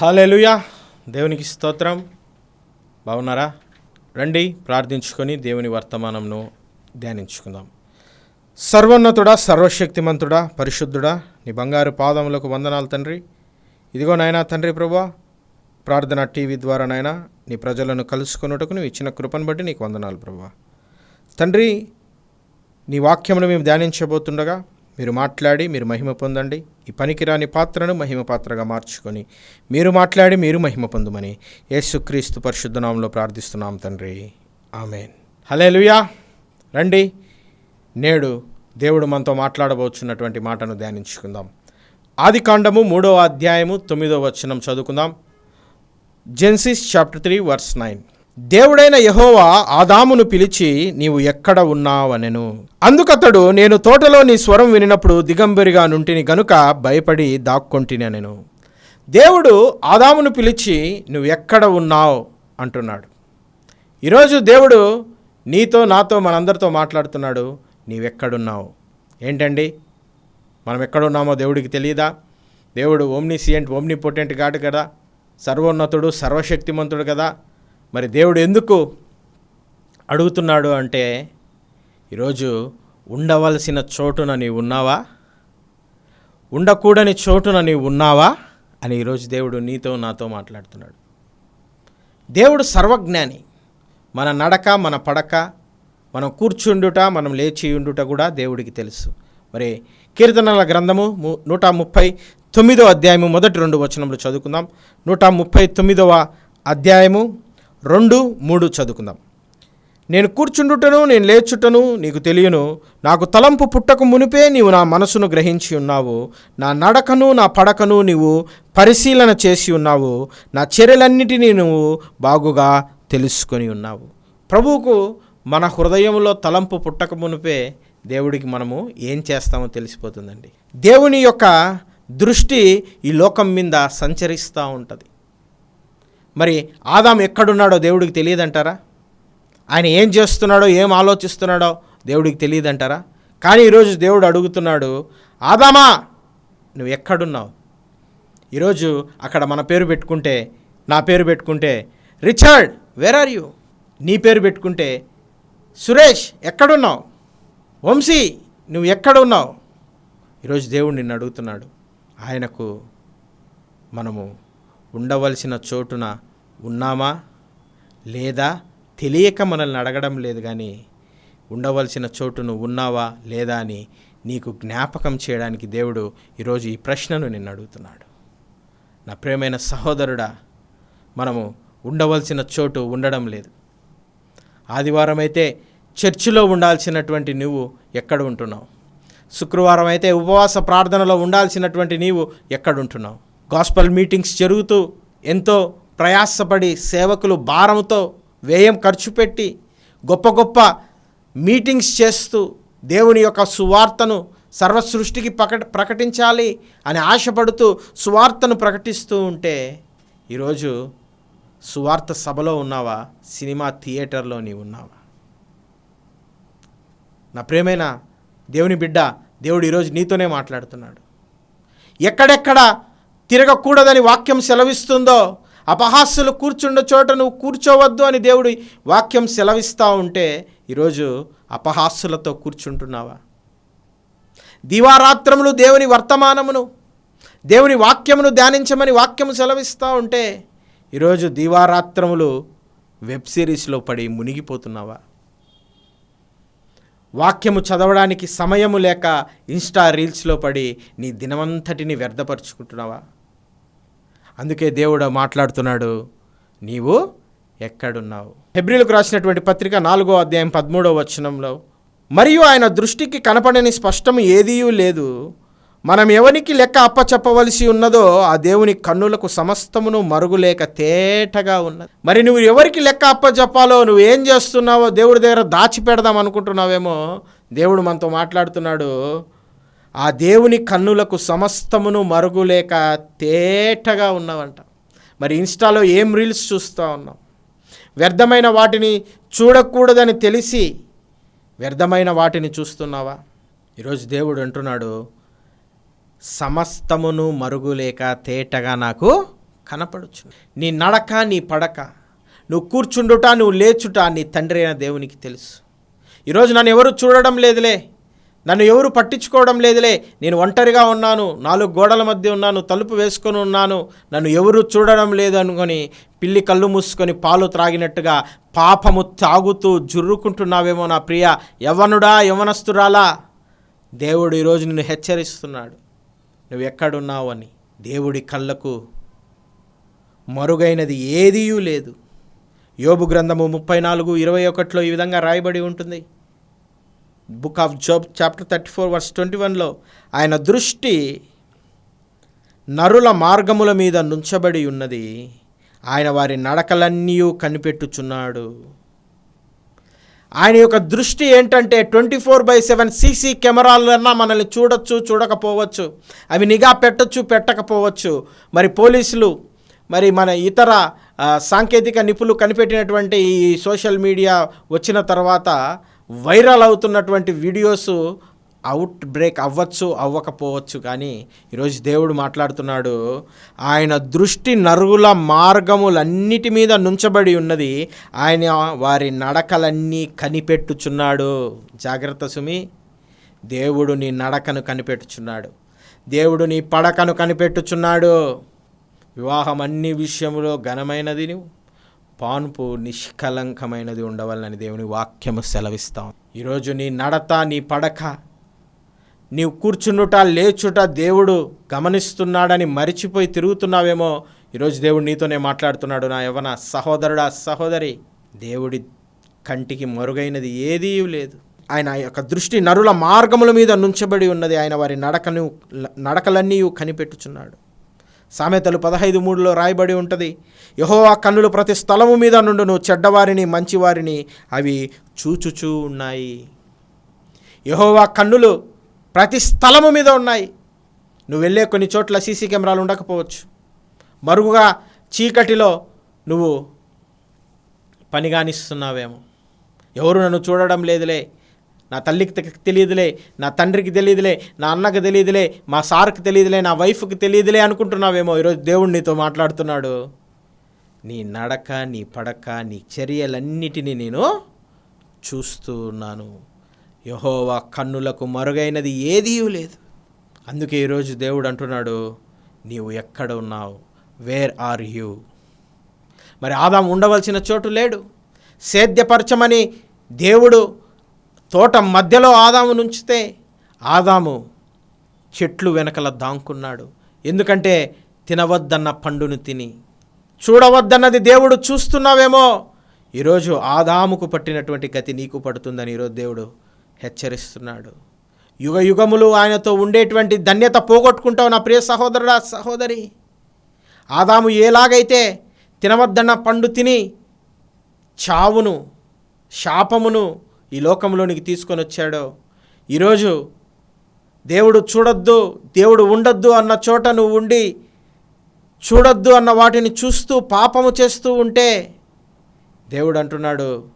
Hallelujah దేవునికి స్తోత్రం. బాగున్నారా? రండి ప్రార్థించుకొని దేవుని వర్తమానంను ధ్యానించుకుందాం. సర్వోన్నతుడా సర్వశక్తిమంతుడా పరిశుద్ధుడా నీ బంగారు పాదములకు వందనాలు తండ్రి. ఇదిగో నాయనా తండ్రి ప్రభా ప్రార్థన టీవీ ద్వారా నాయనా నీ ప్రజలను కలుసుకొనుటకు నువ్వు ఇచ్చిన కృపను బట్టి నీకు వందనాలు ప్రభా తండ్రి నీ వాక్యమును మేము ధ్యానించబోతుండగా మీరు మాట్లాడి మీరు మహిమ పొందండి. ఈ పనికిరాని పాత్రను మహిమ పాత్రగా మార్చుకొని మీరు మాట్లాడి మీరు మహిమ పొందమని యేసుక్రీస్తు పరిశుద్ధనామంలో ప్రార్థిస్తున్నాం తండ్రి. ఆమెన్. హలేలుయా రండి. నేడు దేవుడు మనతో మాట్లాడబోచున్నటువంటి మాటను ధ్యానించుకుందాం. ఆది కాండము మూడవ అధ్యాయము తొమ్మిదవ వచనం చదువుకుందాం. Genesis chapter three verse nine. దేవుడైన యహోవా ఆదామును పిలిచి నీవు ఎక్కడ ఉన్నావనెను? అందుకతడు నేను తోటలో నీ స్వరం వినినప్పుడు దిగంబరిగా నుంటిని గనుక భయపడి దాక్కొంటినెను. దేవుడు ఆదామును పిలిచి నువ్వు ఎక్కడ ఉన్నావు? అంటున్నాడు. ఈరోజు దేవుడు నీతో నాతో మనందరితో మాట్లాడుతున్నాడు నీవెక్కడున్నావు? ఏంటండి? మనం ఎక్కడున్నామో దేవుడికి తెలియదా? దేవుడు ఓమ్నిసియంట్ ఓమ్ని పొటెంట్ గాడు కదా. సర్వోన్నతుడు సర్వశక్తిమంతుడు కదా. మరి దేవుడు ఎందుకు అడుగుతున్నాడు అంటే ఈరోజు ఉండవలసిన చోటున నీవు ఉన్నావా? ఉండకూడని చోటున నీవు ఉన్నావా? అని ఈరోజు దేవుడు నీతో నాతో మాట్లాడుతున్నాడు. దేవుడు సర్వజ్ఞాని. మన నడక మన పడక మనం కూర్చుండుట మనం లేచి ఉండుట కూడా దేవుడికి తెలుసు. మరి కీర్తనల గ్రంథము నూట ముప్పై తొమ్మిదవ అధ్యాయము మొదటి రెండు వచనములు చదువుకుందాం. నూట ముప్పై తొమ్మిదవ అధ్యాయము రెండు మూడు చదువుకుందాం. నేను కూర్చుండుటను నేను లేచుటను నీకు తెలియను. నాకు తలంపు పుట్టక మునిపే నీవు నా మనసును గ్రహించి ఉన్నావు. నా నడకను నా పడకను నీవు పరిశీలన చేసి ఉన్నావు. నా చర్యలన్నిటినీ నువ్వు బాగుగా తెలుసుకొని ఉన్నావు. ప్రభువుకు మన హృదయంలో తలంపు పుట్టక మునిపే దేవుడికి మనము ఏం చేస్తామో తెలిసిపోతుందండి. దేవుని యొక్క దృష్టి ఈ లోకం మీద సంచరిస్తూ ఉంటుంది. మరి ఆదాం ఎక్కడున్నాడో దేవుడికి తెలియదంటారా? ఆయన ఏం చేస్తున్నాడో ఏం ఆలోచిస్తున్నాడో దేవుడికి తెలియదంటారా? కానీ ఈరోజు దేవుడు అడుగుతున్నాడు ఆదామా నువ్వు ఎక్కడున్నావు? ఈరోజు అక్కడ మన పేరు పెట్టుకుంటే నా పేరు పెట్టుకుంటే రిచర్డ్ వేర్ ఆర్ యూ నీ పేరు పెట్టుకుంటే సురేష్ ఎక్కడున్నావు? వంశీ నువ్వు ఎక్కడున్నావు? ఈరోజు దేవుడు నిన్ను అడుగుతున్నాడు. ఆయనకు మనము ఉండవలసిన చోటున ఉన్నామా? లేదా తెలియక మనల్ని అడగడం లేదు కానీ ఉండవలసిన చోటును ఉన్నావా లేదా అని నీకు జ్ఞాపకం చేయడానికి దేవుడు ఈరోజు ఈ ప్రశ్నను నిన్ను అడుగుతున్నాడు. నా ప్రేమైన సహోదరుడా మనము ఉండవలసిన చోటు ఉండడం లేదు. ఆదివారం అయితే చర్చిలో ఉండాల్సినటువంటి నువ్వు ఎక్కడ ఉంటున్నావు? శుక్రవారం అయితే ఉపవాస ప్రార్థనలో ఉండాల్సినటువంటి నీవు ఎక్కడుంటున్నావు గాస్పల్ మీటింగ్స్ జరుగుతూ ఎంతో ప్రయాసపడి సేవకులు భారంతో వ్యయం ఖర్చు పెట్టి గొప్ప గొప్ప మీటింగ్స్ చేస్తూ దేవుని యొక్క సువార్తను సర్వ సృష్టికి ప్రకట ప్రకటించాలి అని ఆశపడుతూ సువార్తను ప్రకటిస్తూ ఉంటే ఈరోజు సువార్త సభలో ఉన్నావా? సినిమా థియేటర్లో నీవు ఉన్నావా? నా ప్రేమైన దేవుని బిడ్డ దేవుడు ఈరోజు నీతోనే మాట్లాడుతున్నాడు. ఎక్కడెక్కడ తిరగకూడదని వాక్యం సెలవిస్తుందో అపహాస్సులు కూర్చుండ చోట నువ్వు కూర్చోవద్దు అని దేవుడి వాక్యం సెలవిస్తూ ఉంటే ఈరోజు అపహాస్సులతో కూర్చుంటున్నావా? దివారాత్రములు దేవుని వర్తమానమును దేవుని వాక్యమును ధ్యానించమని వాక్యము సెలవిస్తూ ఉంటే ఈరోజు దివారాత్రములు వెబ్ సిరీస్లో పడి మునిగిపోతున్నావా? వాక్యము చదవడానికి సమయము లేక ఇన్స్టా రీల్స్లో పడి నీ దినమంతటిని వ్యర్థపరుచుకుంటున్నావా? అందుకే దేవుడు మాట్లాడుతున్నాడు నీవు ఎక్కడున్నావు? హెబ్రిలకు రాసినటువంటి పత్రిక నాలుగో అధ్యాయం పదమూడవ వచనంలో మరియు ఆయన దృష్టికి కనపడని స్పష్టం ఏదీ లేదు. మనం ఎవరికి లెక్క అప్పచెప్పవలసి ఉన్నదో ఆ దేవుని కన్నులకు సమస్తమును మరుగులేక తేటగా ఉన్నది. మరి నువ్వు ఎవరికి లెక్క అప్పచెప్పాలో నువ్వు ఏం చేస్తున్నావో దేవుడి దగ్గర దాచిపెడదాం అనుకుంటున్నావేమో దేవుడు మనతో మాట్లాడుతున్నాడు ఆ దేవుని కన్నులకు సమస్తమును మరుగులేక తేటగా ఉన్నావంట. మరి ఇన్స్టాలో ఏం రీల్స్ చూస్తూ ఉన్నాం? వ్యర్థమైన వాటిని చూడకూడదని తెలిసి వ్యర్థమైన వాటిని చూస్తున్నావా? ఈరోజు దేవుడు అంటున్నాడు సమస్తమును మరుగులేక తేటగా నాకు కనపడుచు. నీ నడక నీ పడక నువ్వు కూర్చుండుట నువ్వు లేచుట నీ తండ్రి అయిన దేవునికి తెలుసు. ఈరోజు నన్ను ఎవరు చూడడం లేదులే. నన్ను ఎవరు పట్టించుకోవడం లేదులే. నేను ఒంటరిగా ఉన్నాను. నాలుగు గోడల మధ్య ఉన్నాను. తలుపు వేసుకొని ఉన్నాను. నన్ను ఎవరు చూడడం లేదు అనుకొని పిల్లి కళ్ళు మూసుకొని పాలు త్రాగినట్టుగా పాపము తాగుతూ జుర్రుకుంటున్నావేమో నా ప్రియ. యవనుడా యవనస్తురాలా దేవుడు ఈరోజు నిన్ను హెచ్చరిస్తున్నాడు. నువ్వు ఎక్కడున్నావు అని దేవుడి కళ్ళకు మరుగైనది ఏదీయూ లేదు. యోబు గ్రంథము ముప్పై నాలుగు ఇరవై ఒకటిలో ఈ విధంగా రాయబడి ఉంటుంది. Book of Job chapter thirty four verse twenty వన్లో ఆయన దృష్టి నరుల మార్గముల మీద నుంచబడి ఉన్నది. ఆయన వారి నడకలన్నీ కనిపెట్టుచున్నాడు. ఆయన యొక్క దృష్టి ఏంటంటే twenty four by seven CC కెమెరాలన్నా మనల్ని చూడొచ్చు చూడకపోవచ్చు. అవి నిఘా పెట్టచ్చు పెట్టకపోవచ్చు. మరి పోలీసులు మరి మన ఇతర సాంకేతిక నిపుణులు కనిపెట్టినటువంటి ఈ సోషల్ మీడియా వచ్చిన తర్వాత వైరల్ అవుతున్నటువంటి వీడియోస్ అవుట్ బ్రేక్ అవ్వచ్చు అవ్వకపోవచ్చు కానీ ఈరోజు దేవుడు మాట్లాడుతున్నాడు. ఆయన దృష్టి నరుగుల మార్గములన్నిటి మీద నుంచబడి ఉన్నది. ఆయన వారి నడకలన్నీ కనిపెట్టుచున్నాడు. జాగ్రత్త సుమి దేవుడు నీ నడకను కనిపెట్టుచున్నాడు. దేవుడు నీ పడకను కనిపెట్టుచున్నాడు. వివాహం అన్ని విషయంలో ఘనమైనది పాన్పు నిష్కలంకమైనది ఉండవాలని దేవుని వాక్యము సెలవిస్తాం ఈరోజు నీ నడత నీ పడక నీవు కూర్చుండుట లేచుట దేవుడు గమనిస్తున్నాడని మరిచిపోయి తిరుగుతున్నావేమో ఈరోజు దేవుడు నీతోనే మాట్లాడుతున్నాడు నా యవన సహోదరుడా సహోదరి. దేవుడి కంటికి మరుగైనది ఏదీ లేదు. ఆయన యొక్క దృష్టి నరుల మార్గముల మీద నుంచబడి ఉన్నది. ఆయన వారి నడకను నడకలన్నీ కనిపెట్టుచున్నాడు. సామెతలు పదహైదు మూడులో రాయబడి ఉంటుంది. యహోవా కన్నులు ప్రతి స్థలము మీద నుండును చెడ్డవారిని మంచివారిని అవి చూచుచూ ఉన్నాయి. యహోవా కన్నులు ప్రతి స్థలము మీద ఉన్నాయి. నువ్వు వెళ్ళే కొన్ని చోట్ల సీసీ కెమెరాలు ఉండకపోవచ్చు. మరుగుగా చీకటిలో నువ్వు పనిగానిస్తున్నావేమో. ఎవరు నన్ను చూడడం లేదులే. నా తల్లికి తెలియదులే నా తండ్రికి తెలియదులే నా అన్నకి తెలియదులే మా సార్కి తెలియదులే నా వైఫ్కి తెలియదులే అనుకుంటున్నావేమో ఈరోజు దేవుడు నీతో మాట్లాడుతున్నాడు. నీ నడక నీ పడక నీ చర్యలన్నిటినీ నేను చూస్తూ ఉన్నాను యహోవా కన్నులకు మరుగైనది ఏదీ లేదు. అందుకే ఈరోజు దేవుడు అంటున్నాడు నీవు ఎక్కడ ఉన్నావు? వేర్ ఆర్ యూ మరి ఆదాం ఉండవలసిన చోటు లేడు. సేద్యపరచమని దేవుడు తోట మధ్యలో ఆదాము నుంచితే ఆదాము చెట్లు వెనకల దాంకున్నాడు. ఎందుకంటే తినవద్దన్న పండును తిని. చూడవద్దన్నది దేవుడు చూస్తున్నావేమో? ఈరోజు ఆదాముకు పట్టినటువంటి గతి నీకు పడుతుందని ఈరోజు దేవుడు హెచ్చరిస్తున్నాడు. యుగ యుగములు ఆయనతో ఉండేటువంటి ధన్యత పోగొట్టుకుంటావు నా ప్రియ సహోదరుడా సహోదరి. ఆదాము ఎలాగైతే తినవద్దన్న పండు తిని చావును శాపమును ఈ లోకంలోనికి తీసుకొని వచ్చాడో? ఈరోజు దేవుడు చూడొద్దు దేవుడు ఉండొద్దు అన్న చోట నువ్వు ఉండి చూడొద్దు అన్న వాటిని చూస్తూ పాపము చేస్తూ ఉంటే దేవుడు అంటున్నాడు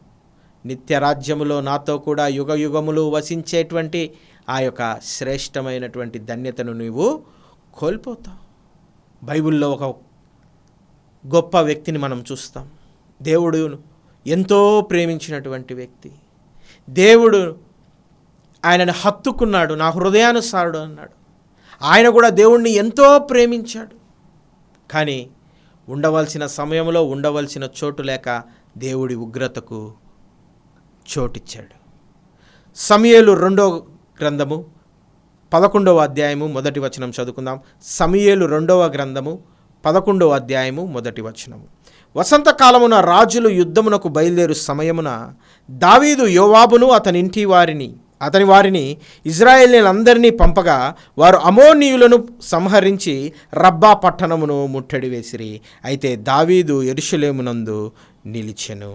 నిత్య రాజ్యములో నాతో కూడా యుగ యుగములు వసించేటువంటి ఆ యొక్క శ్రేష్టమైనటువంటి ధన్యతను నీవు కోల్పోతావు. బైబిల్లో ఒక గొప్ప వ్యక్తిని మనం చూస్తాం. దేవుడు ఎంతో ప్రేమించినటువంటి వ్యక్తి. దేవుడు ఆయనను హత్తుకున్నాడు నా హృదయానుసారుడు అన్నాడు. ఆయన కూడా దేవుణ్ణి ఎంతో ప్రేమించాడు. కానీ ఉండవలసిన సమయంలో ఉండవలసిన చోటు లేక దేవుడి ఉగ్రతకు చోటిచ్చాడు. సమయలు రెండో గ్రంథము పదకొండవ అధ్యాయము మొదటి వచనం చదువుకుందాం. సమయలు రెండవ గ్రంథము పదకొండవ అధ్యాయము మొదటి వచనము. వసంతకాలమున రాజులు యుద్ధమునకు బయలుదేరు సమయమున దావీదు యోవాబును అతని ఇంటి వారిని అతని వారిని ఇజ్రాయేలీలందరినీ పంపగా వారు అమోనీయులను సంహరించి రబ్బా పట్టణమును ముట్టడి వేసిరి. అయితే దావీదు ఎరుషులేమునందు నిలిచెను.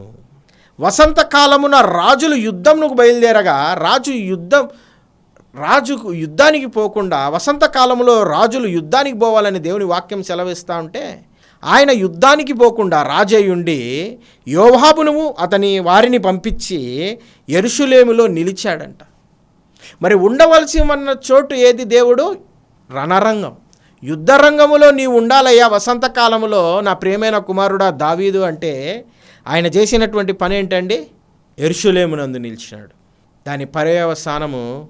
వసంతకాలమున రాజులు యుద్ధమునకు బయలుదేరగా రాజు యుద్ధం రాజుకు యుద్ధానికి పోకుండా వసంతకాలంలో రాజులు యుద్ధానికి పోవాలని దేవుని వాక్యం సెలవిస్తూ ఉంటే ఆయన యుద్ధానికి పోకుండా రాజయ్యుండి యోవాబును అతని వారిని పంపించి ఎరుషులేములో నిలిచాడంట. మరి ఉండవలసి ఉన్న చోటు ఏది దేవుడు? రణరంగం. యుద్ధరంగములో నీవు ఉండాలయ్యా వసంతకాలంలో నా ప్రియమైన కుమారుడా దావీదు అంటే ఆయన చేసినటువంటి పని ఏంటండి ఎరుషులేమునందు నిలిచినాడు. దాని పర్యవసానము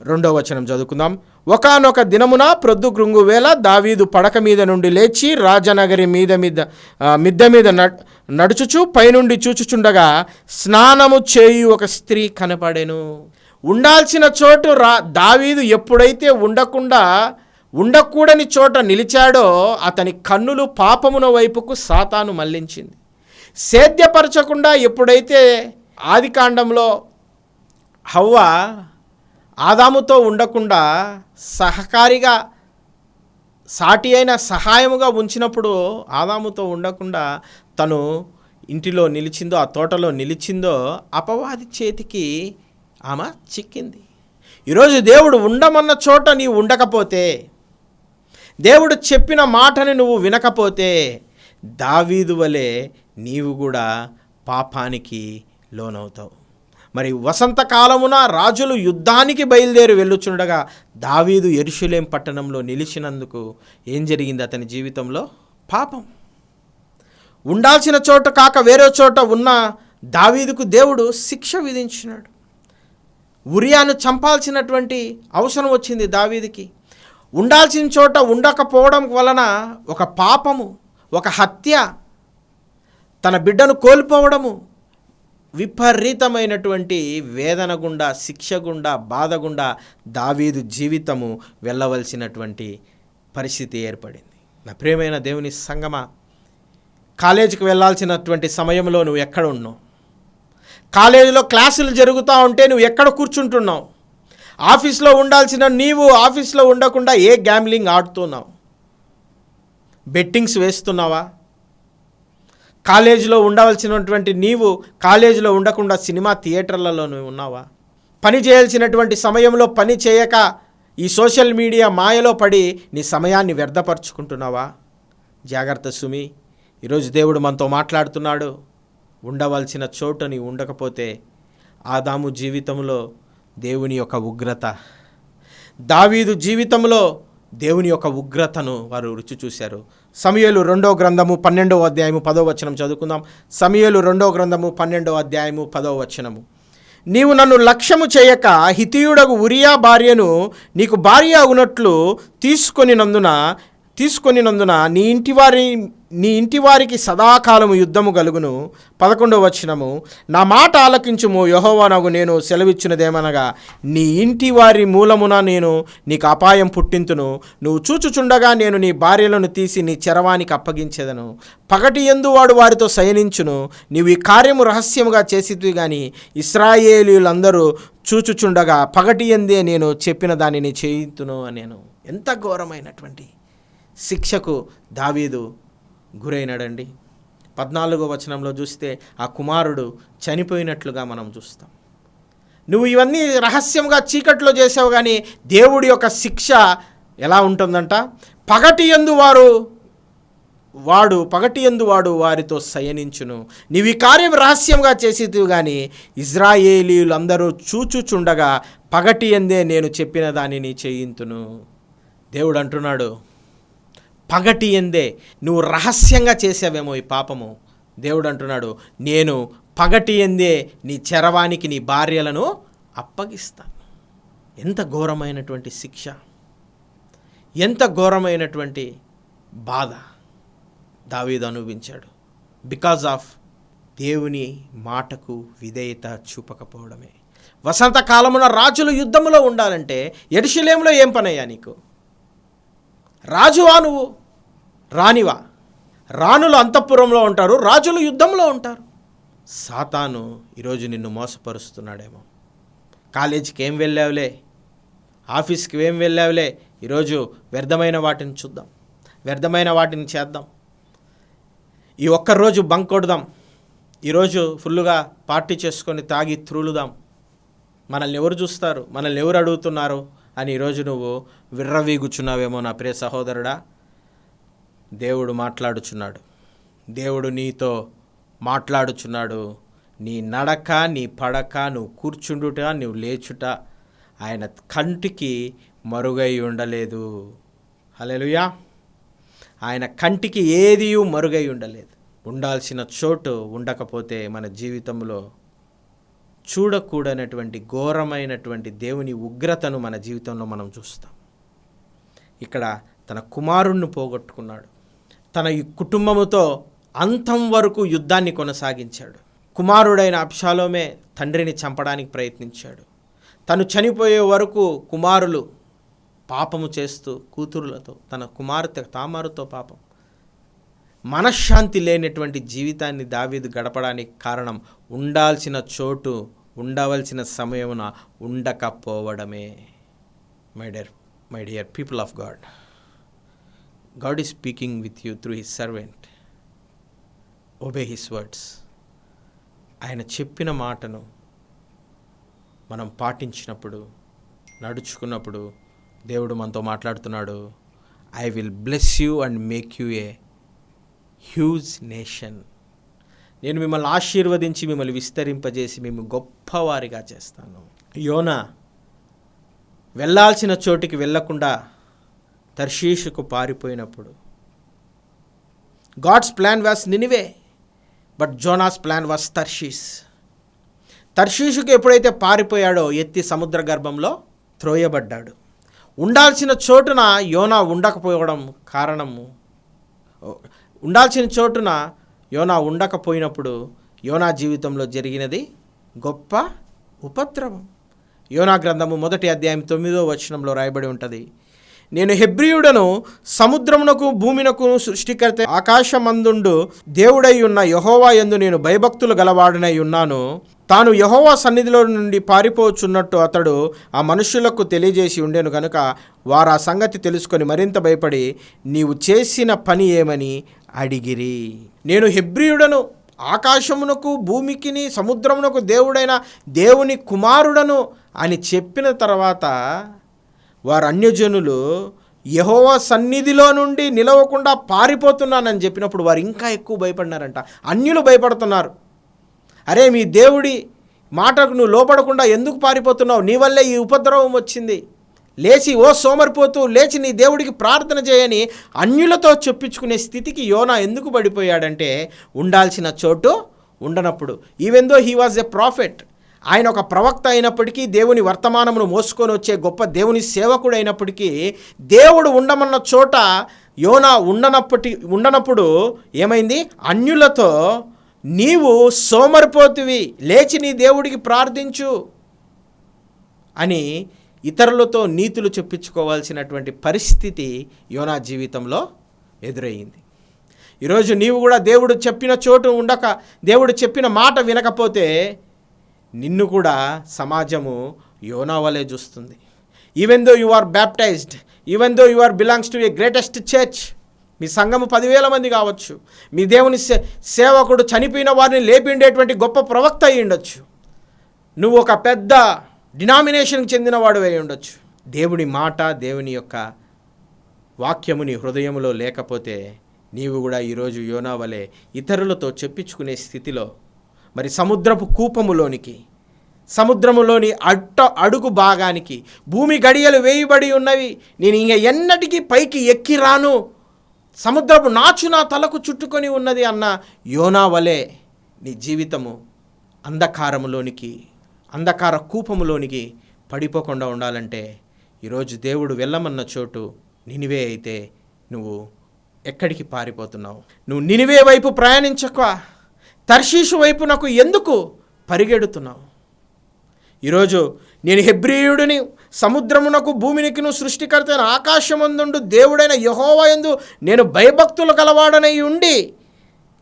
రెండో వచనం చదువుకుందాం. ఒకనొక దినమున ప్రొద్దు గృంగు వేళ దావీదు పడక మీద నుండి లేచి రాజనగరి మీద మీద మిద్ద మిద్దె మీద నడుచుచు పైనుండి చూచుచుండగా స్నానము చేయు ఒక స్త్రీ కనపడెను. ఉండాల్సిన చోటు రా దావీదు ఎప్పుడైతే ఉండకుండా ఉండకూడని చోట నిలిచాడో అతని కన్నులు పాపమున వైపుకు సాతాను మళ్ళించింది సేద్యపరచకుండా ఎప్పుడైతే ఆదికాండంలో హవ్వ ఆదాముతో ఉండకుండా సహకారిగా సాటి అయిన సహాయముగా ఉంచినప్పుడు ఆదాముతో ఉండకుండా తను ఇంటిలో నిలిచిందో ఆ తోటలో నిలిచిందో అపవాది చేతికి ఆమె చిక్కింది. ఈరోజు దేవుడు ఉండమన్న చోట నీవు ఉండకపోతే దేవుడు చెప్పిన మాటని నువ్వు వినకపోతే దావీదు వలె నీవు కూడా పాపానికి లోనవుతావు. మరి వసంతకాలమున రాజులు యుద్ధానికి బయలుదేరి వెళ్ళుచుండగా దావీదు ఎరుషులేం పట్టణంలో నిలిచినందుకు ఏం జరిగింది అతని జీవితంలో? పాపం. ఉండాల్సిన చోట కాక వేరే చోట ఉన్న దావీదుకు దేవుడు శిక్ష విధించినాడు. ఉరియాను చంపాల్సినటువంటి అవసరం వచ్చింది దావీదికి. ఉండాల్సిన చోట ఉండకపోవడం వలన ఒక పాపము ఒక హత్య తన బిడ్డను కోల్పోవడము విపరీతమైనటువంటి వేదన గుండా శిక్ష గుండా బాధ గుండా దావీదు జీవితము వెళ్ళవలసినటువంటి పరిస్థితి ఏర్పడింది. నా ప్రియమైన దేవుని సంగమ కాలేజీకి వెళ్ళాల్సినటువంటి సమయంలో నువ్వు ఎక్కడ ఉన్నావు? కాలేజీలో క్లాసులు జరుగుతూ ఉంటే నువ్వు ఎక్కడ కూర్చుంటున్నావు? ఆఫీస్లో ఉండాల్సిన నీవు ఆఫీస్లో ఉండకుండా ఏ గ్యామ్లింగ్ ఆడుతున్నావు? బెట్టింగ్స్ వేస్తున్నావా? కాలేజీలో ఉండవలసినటువంటి నీవు కాలేజీలో ఉండకుండా సినిమా థియేటర్లలో నువ్వు ఉన్నావా? పని చేయాల్సినటువంటి సమయంలో పని చేయక ఈ సోషల్ మీడియా మాయలో పడి నీ సమయాన్ని వ్యర్థపరుచుకుంటున్నావా? జాగ్రత్త సుమి ఈరోజు దేవుడు మనతో మాట్లాడుతున్నాడు. ఉండవలసిన చోటు నీ ఉండకపోతే ఆదాము జీవితంలో దేవుని యొక్క ఉగ్రత దావీదు జీవితంలో దేవుని యొక్క ఉగ్రతను వారు రుచి చూశారు. సమయలు రెండో గ్రంథము పన్నెండవ అధ్యాయము పదో వచనం చదువుకుందాం. సమయలు రెండో గ్రంథము పన్నెండవ అధ్యాయము పదో వచనము. నీవు నన్ను లక్ష్యము చేయక హితియుడగు ఉరియా భార్యను నీకు భార్య అవునట్లు తీసుకొనినందున తీసుకొనినందున నీ ఇంటి వారి నీ ఇంటి వారికి సదాకాలము యుద్ధము కలుగును. పదకొండవ వచనము నా మాట ఆలకించుము యహోవానగు నేను సెలవిచ్చినదేమనగా నీ ఇంటి వారి మూలమున నేను నీకు అపాయం పుట్టింతును. నువ్వు చూచుచుండగా నేను నీ భార్యలను తీసి నీ చరవానికి అప్పగించేదను. పగటి ఎందు వాడు వారితో శయనించును. నీవు ఈ కార్యము రహస్యముగా చేసిద్వి గాని ఇస్రాయేలీలందరూ చూచుచుండగా పగటి ఎందే నేను చెప్పిన దానిని చేయుతును నేను ఎంత ఘోరమైనటువంటి శిక్షకు దావీదు గురైనాడండి. పద్నాలుగో వచనంలో చూస్తే ఆ కుమారుడు చనిపోయినట్లుగా మనం చూస్తాం. నువ్వు ఇవన్నీ రహస్యంగా చీకట్లో చేసావు కానీ దేవుడి యొక్క శిక్ష ఎలా ఉంటుందంట? పగటి ఎందు వారు వాడు పగటి ఎందు వాడు వారితో శయనించును. నీవి ఈ కార్యం రహస్యంగా చేసేదివి కానీ ఇజ్రాయేలీలందరూ చూచుచుండగా పగటి ఎందే నేను చెప్పిన దానిని చేయింతును. దేవుడు అంటున్నాడు పగటి ఎందే నువ్వు రహస్యంగా చేసావేమో ఈ పాపము. దేవుడు అంటున్నాడు నేను పగటి ఎందే నీ చెరవానికి నీ భార్యలను అప్పగిస్తాను. ఎంత ఘోరమైనటువంటి శిక్ష. ఎంత ఘోరమైనటువంటి బాధ దావీదు అనుభవించాడు. బికాజ్ ఆఫ్ దేవుని మాటకు విధేయత చూపకపోవడమే. వసంతకాలమున రాజులు యుద్ధములో ఉండాలంటే ఎరుషలేంలో ఏం పనయ్యా నీకు? రాజువా నువ్వు? రానివా? రాణులు అంతఃపురంలో ఉంటారు రాజులు యుద్ధంలో ఉంటారు. సాతాను ఈరోజు నిన్ను మోసపరుస్తున్నాడేమో. కాలేజీకి ఏం వెళ్ళావులే? ఆఫీస్కి ఏం వెళ్ళావులే? ఈరోజు వ్యర్థమైన వాటిని చూద్దాం. వ్యర్థమైన వాటిని చేద్దాం. ఈ ఒక్కరోజు బంక్ కొడదాం. ఈరోజు ఫుల్లుగా పార్టీ చేసుకొని తాగి త్రూలుదాం. మనల్ని ఎవరు చూస్తారు? మనల్ని ఎవరు అడుగుతున్నారు? అని ఈరోజు నువ్వు విర్రవీగుచున్నావేమో నా ప్రియ సహోదరుడా. దేవుడు మాట్లాడుచున్నాడు. దేవుడు నీతో మాట్లాడుచున్నాడు. నీ నడక నీ పడక నువ్వు కూర్చుండుట నువ్వు లేచుట ఆయన కంటికి మరుగై ఉండలేదు. హలెలుయా ఆయన కంటికి ఏది మరుగై ఉండలేదు. ఉండాల్సిన చోటు ఉండకపోతే మన జీవితంలో చూడకూడనటువంటి ఘోరమైనటువంటి దేవుని ఉగ్రతను మన జీవితంలో మనం చూస్తాం. ఇక్కడ తన కుమారుణ్ణి పోగొట్టుకున్నాడు. తన ఈ కుటుంబముతో అంతం వరకు యుద్ధాన్ని కొనసాగించాడు. కుమారుడైన అప్షాలోమే తండ్రిని చంపడానికి ప్రయత్నించాడు. తను చనిపోయే వరకు కుమారులు పాపము చేస్తూ కూతురులతో తన కుమార్తె తామారుతో పాపం మనశ్శాంతి లేనటువంటి జీవితాన్ని దావీదు గడపడానికి కారణం ఉండాల్సిన చోటు ఉండవలసిన సమయమున ఉండకపోవడమే. My dear my dear people of God God is speaking with you through his servant obey his words ఆయన చెప్పిన మాటను మనం పాటించినప్పుడు నడుచుకున్నప్పుడు దేవుడు మనతో మాట్లాడుతున్నాడు. I will bless you and make you a huge nation నేను మిమ్మల్ని ఆశీర్వదించి మిమ్మల్ని విస్తరింపజేసి మేము గొప్పవారిగా చేస్తాను. యోన వెళ్ళాల్సిన చోటికి వెళ్ళకుండా తర్షీషుకు పారిపోయినప్పుడు. God's plan was Nineveh but Jonah's plan was Tarshish తర్షీషుకు ఎప్పుడైతే పారిపోయాడో ఎత్తి సముద్ర గర్భంలో త్రోయబడ్డాడు. ఉండాల్సిన చోటున యోనా ఉండకపోవడం కారణము ఉండాల్సిన చోటున యోనా ఉండకపోయినప్పుడు యోనా జీవితంలో జరిగినది గొప్ప ఉపద్రవం. యోనా గ్రంథము మొదటి అధ్యాయం తొమ్మిదో వచనంలో రాయబడి ఉంటుంది. నేను హెబ్రియుడను సముద్రమునకు భూమినకు సృష్టికర్త ఆకాశమందుండు దేవుడై ఉన్న యహోవా యందు నేను భయభక్తులు గలవాడనై ఉన్నాను. తాను యహోవా సన్నిధిలో నుండి పారిపోచున్నట్టు అతడు ఆ మనుషులకు తెలియజేసి ఉండేను కనుక వారు ఆ సంగతి తెలుసుకొని మరింత భయపడి నీవు చేసిన పని ఏమని అడిగిరి. నేను హెబ్రియుడను ఆకాశమునకు భూమికిని సముద్రమునకు దేవుడైన దేవుని కుమారుడను అని చెప్పిన తర్వాత వారు అన్యజనులు యహోవా సన్నిధిలో నుండి నిలవకుండా పారిపోతున్నానని చెప్పినప్పుడు వారు ఇంకా ఎక్కువ భయపడినారంట. అన్యులు భయపడుతున్నారు. అరే మీ దేవుడి మాటకు నువ్వు లోపడకుండా ఎందుకు పారిపోతున్నావు? నీ వల్లే ఈ ఉపద్రవం వచ్చింది. లేచి ఓ సోమరిపోతూ లేచి నీ దేవుడికి ప్రార్థన చేయని అన్యులతో చెప్పించుకునే స్థితికి యోనా ఎందుకు పడిపోయాడంటే ఉండాల్సిన చోటు ఉండనప్పుడు. Even though he was a prophet ఆయన ఒక ప్రవక్త అయినప్పటికీ దేవుని వర్తమానమును మోసుకొని వచ్చే గొప్ప దేవుని సేవకుడు అయినప్పటికీ దేవుడు ఉండమన్న చోట యోనా ఉండనప్పటి ఉండనప్పుడు ఏమైంది? అన్యులతో నీవు సోమరిపోతువి లేచి నీ దేవుడికి ప్రార్థించు అని ఇతరులతో నీతులు చెప్పించుకోవాల్సినటువంటి పరిస్థితి యోనా జీవితంలో ఎదురయ్యింది. ఈరోజు నీవు కూడా దేవుడు చెప్పిన చోటు ఉండక దేవుడు చెప్పిన మాట వినకపోతే నిన్ను కూడా సమాజము యోనా వలె చూస్తుంది. Even though you are baptized even though you are belongs to a greatest church మీ సంఘము పదివేల మంది కావచ్చు మీ దేవుని సే సేవకుడు చనిపోయిన వారిని లేపిండేటువంటి గొప్ప ప్రవక్త అయి ఉండొచ్చు నువ్వు ఒక పెద్ద డినామినేషన్కి చెందినవాడు అయి ఉండొచ్చు. దేవుని మాట దేవుని యొక్క వాక్యము నీ హృదయంలో లేకపోతే నీవు కూడా ఈరోజు యోనా వలె ఇతరులతో చెప్పించుకునే స్థితిలో మరి సముద్రపు కూపములోనికి సముద్రములోని అట్ట అడుగు భాగానికి భూమి గడియలు వేయబడి ఉన్నవి నేను ఇంక ఎన్నటికీ పైకి ఎక్కి రాను. సముద్రపు నాచు నా తలకు చుట్టుకొని ఉన్నది అన్న యోనా వలె నీ జీవితము అంధకారములోనికి అంధకార కూపములోనికి పడిపోకుండా ఉండాలంటే ఈరోజు దేవుడు వెళ్ళమన్న చోటు నినివే అయితే నువ్వు ఎక్కడికి పారిపోతున్నావు? నువ్వు నినివే వైపు ప్రయాణించక తర్షీషు వైపు నాకు ఎందుకు పరిగెడుతున్నావు? ఈరోజు నేను హెబ్రియుడిని సముద్రమునకు భూమినికిను సృష్టికర్త అయిన ఆకాశమందుండు దేవుడైన యహోవా ఎందు నేను భయభక్తులు కలవాడనై ఉండి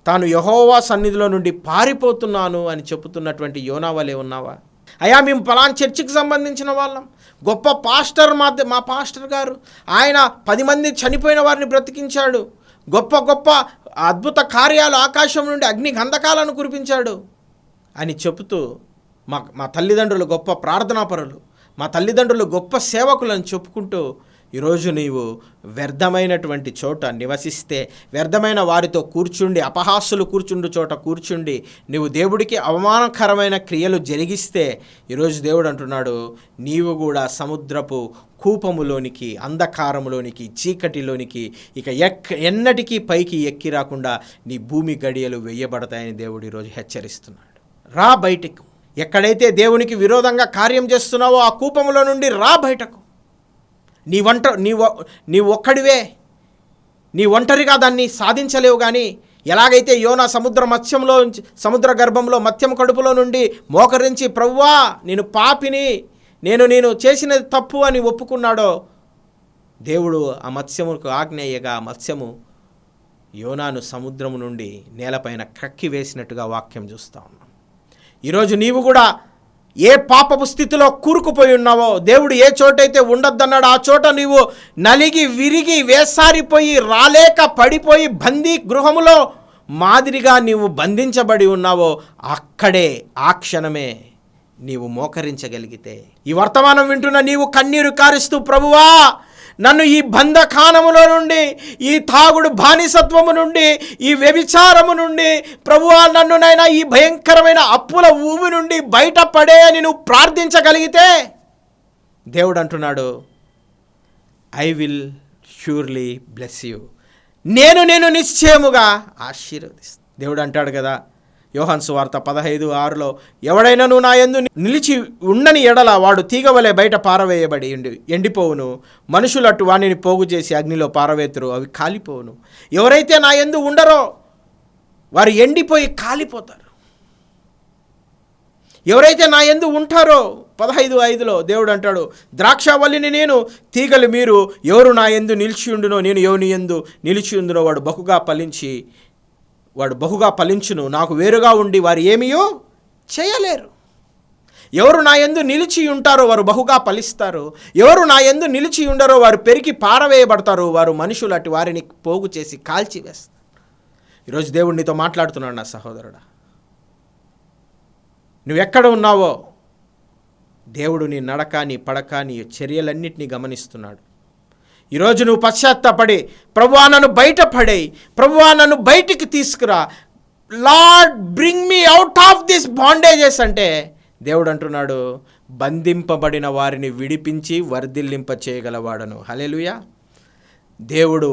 తాను యహోవా సన్నిధిలో నుండి పారిపోతున్నాను అని చెబుతున్నటువంటి యోనావలే ఉన్నావా? అయ్యా మేము పలాన్ చర్చికి సంబంధించిన వాళ్ళం. గొప్ప పాస్టర్ మా మా పాస్టర్ గారు. ఆయన పది మంది చనిపోయిన వారిని బ్రతికించాడు. గొప్ప గొప్ప అద్భుత కార్యాలు ఆకాశం నుండి అగ్ని గంధకాలను కురిపించాడు అని చెబుతూ మా మా తల్లిదండ్రులు గొప్ప ప్రార్థనాపరులు మా తల్లిదండ్రులు గొప్ప సేవకులను చెప్పుకుంటూ ఈరోజు నీవు వ్యర్థమైనటువంటి చోట నివసిస్తే వ్యర్థమైన వారితో కూర్చుండి అపహాసులు కూర్చుండు చోట కూర్చుండి నీవు దేవుడికి అవమానకరమైన క్రియలు జరిగిస్తే ఈరోజు దేవుడు అంటున్నాడు నీవు కూడా సముద్రపు కూపములోనికి అంధకారములోనికి చీకటిలోనికి ఇక ఎక్ ఎన్నటికీ పైకి ఎక్కి రాకుండా నీ భూమి గడియలు వేయబడతాయని దేవుడు ఈరోజు హెచ్చరిస్తున్నాడు. రా బయటకు. ఎక్కడైతే దేవునికి విరోధంగా కార్యం చేస్తున్నావో ఆ కూపములో నుండి రా బయటకు. నీ వంట నీ ఒ- నీ ఒక్కడివే. నీ ఒంటరిగా దాన్ని సాధించలేవు కానీ ఎలాగైతే యోనా సముద్ర మత్స్యంలో సముద్ర గర్భంలో మత్స్యం కడుపులో నుండి మోకరించి ప్రవ్వా నేను పాపిని నేను నేను చేసినది తప్పు అని ఒప్పుకున్నాడో? దేవుడు ఆ మత్స్యముకు ఆజ్ఞేయగా ఆ మత్స్యము యోనాను సముద్రము నుండి నేలపైన కక్కి వేసినట్టుగా వాక్యం చూస్తా ఉన్నాం. ఈరోజు నీవు కూడా ఏ పాపపు స్థితిలో కూరుకుపోయి ఉన్నావో దేవుడు ఏ చోటైతే ఉండొద్దన్నాడు ఆ చోట నీవు నలిగి విరిగి వేసారిపోయి రాలేక పడిపోయి బందీ గృహములో మాదిరిగా నీవు బంధించబడి ఉన్నావో అక్కడే ఆ క్షణమే నీవు మోకరించగలిగితే. ఈ వర్తమానం వింటున్న నీవు కన్నీరు కారుస్తూ ప్రభువా నన్ను ఈ బంధకానములో నుండి ఈ తాగుడు బానిసత్వము నుండి ఈ వ్యభిచారము నుండి ప్రభువా నన్ను నైనా ఈ భయంకరమైన అప్పుల ఊమి నుండి బయటపడే అని నువ్వు ప్రార్థించగలిగితే దేవుడు అంటున్నాడు I will surely bless you నేను నేను నిశ్చయముగా ఆశీర్వదిస్తాను దేవుడు అంటాడు కదా యోహన్ సువార్త పదహైదు ఆరులో ఎవడైనా నువ్వు నా ఎందు నిలిచి ఉండని ఎడల వాడు తీగవలే బయట పారవేయబడి ఎండి ఎండిపోవును. మనుషులట్టు వాణిని పోగు చేసి అగ్నిలో పారవేతురు అవి కాలిపోవును. ఎవరైతే నా ఎందు ఉండరో వారు ఎండిపోయి కాలిపోతారు. ఎవరైతే నా ఎందు ఉంటారో పదహైదు ఐదులో దేవుడు అంటాడు ద్రాక్షవల్లిని నేను తీగలు మీరు ఎవరు నా ఎందు నిలిచి ఉండునో నేను ఎవని ఎందు నిలిచి ఉండునో వాడు బహుగా ఫలించి వాడు బహుగా ఫలించును. నాకు వేరుగా ఉండి వారు ఏమియో చేయలేరు. ఎవరు నా ఎందు నిలిచి ఉంటారో వారు బహుగా ఫలిస్తారు. ఎవరు నా ఎందు నిలిచి ఉండరో వారు పెరిగి పారవేయబడతారు. వారు మనుషులు అటు వారిని పోగు చేసి కాల్చివేస్తారు. ఈరోజు దేవుడు నీతో మాట్లాడుతున్నాడు నా సహోదరుడా. నువ్వెక్కడ ఉన్నావో దేవుడు నీ నడక నీ పడక నీ చర్యలన్నింటినీ గమనిస్తున్నాడు. ఈరోజు నువ్వు పశ్చాత్తపడి ప్రభువా నన్ను బయటపడే ప్రభువా నన్ను బయటికి తీసుకురా. Lord bring me out of this bondages అంటే దేవుడు అంటున్నాడు బంధింపబడిన వారిని విడిపించి వర్ధిల్లింప చేయగలవాడను. హలేలుయా దేవుడు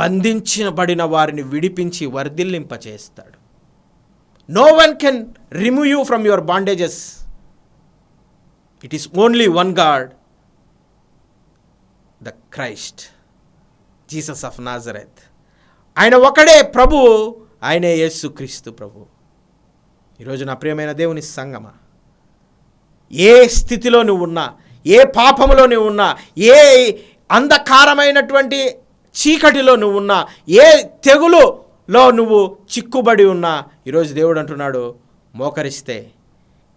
బంధించబడిన వారిని విడిపించి వర్ధిల్లింప చేస్తాడు. No one can remove you from your bondages it is only one God the Christ Jesus of Nazareth ఆయన ఒకడే ప్రభు ఆయనే యేసు క్రీస్తు ప్రభు. ఈరోజు నా ప్రియమైన దేవుని సంగమ. ఏ స్థితిలో నువ్వు ఉన్నా ఏ పాపములో నువ్వు ఉన్నా ఏ అంధకారమైనటువంటి చీకటిలో నువ్వు ఉన్నా ఏ తెగులులో నువ్వు చిక్కుబడి ఉన్నా ఈరోజు దేవుడు అంటున్నాడు మోకరిస్తే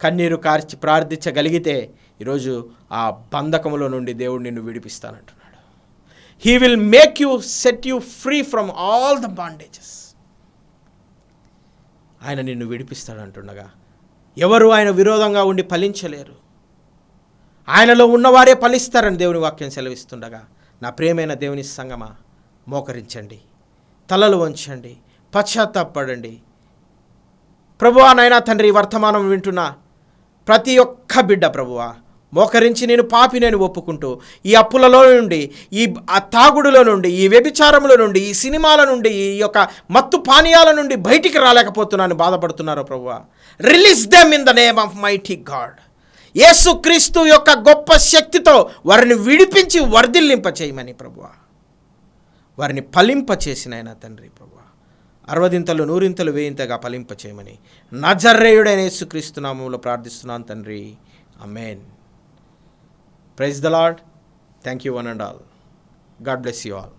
కన్నీరు కార్చి ప్రార్థించగలిగితే ఈరోజు ఆ బంధకములో నుండి దేవుడు నిన్ను విడిపిస్తానంటు he will make you set you free from all the bondages ఆయన నిన్ను విడిపిస్తాడు అంటుండగా ఎవరు ఆయన విరోధంగా ఉండి ఫలించలేరు. ఆయనలో ఉన్నవారే ఫలిస్తారని దేవుని వాక్యం సెలవిస్తుండగా నా ప్రేమైన దేవుని సంగమా మోకరించండి తలలు వంచండి పశ్చాత్తాపడండి ప్రభువా నాయనా తండ్రి వర్తమానం వింటున్న ప్రతి ఒక్క బిడ్డ ప్రభువా మోకరించి నేను పాపి నేను ఒప్పుకుంటూ ఈ అప్పులలో నుండి ఈ ఆ తాగుడులో నుండి ఈ వ్యభిచారముల నుండి ఈ సినిమాల నుండి ఈ యొక్క మత్తు పానీయాల నుండి బయటికి రాలేకపోతున్నాను బాధపడుతున్నారు ప్రభువా. Release them in the name of mighty God యేసుక్రీస్తు యొక్క గొప్ప శక్తితో వారిని విడిపించి వర్ధిల్లింప చేయమని ప్రభు వారిని ఫలింప చేసిన ఆయన తండ్రి ప్రభు అరవదింతలు నూరింతలు వేయింతగా ఫలింప చేయమని నజర్రేయుడైన యేసుక్రీస్తు నామంలో ప్రార్థిస్తున్నాను తండ్రి. అమేన్ Praise the Lord. Thank you, one and all. God bless you all.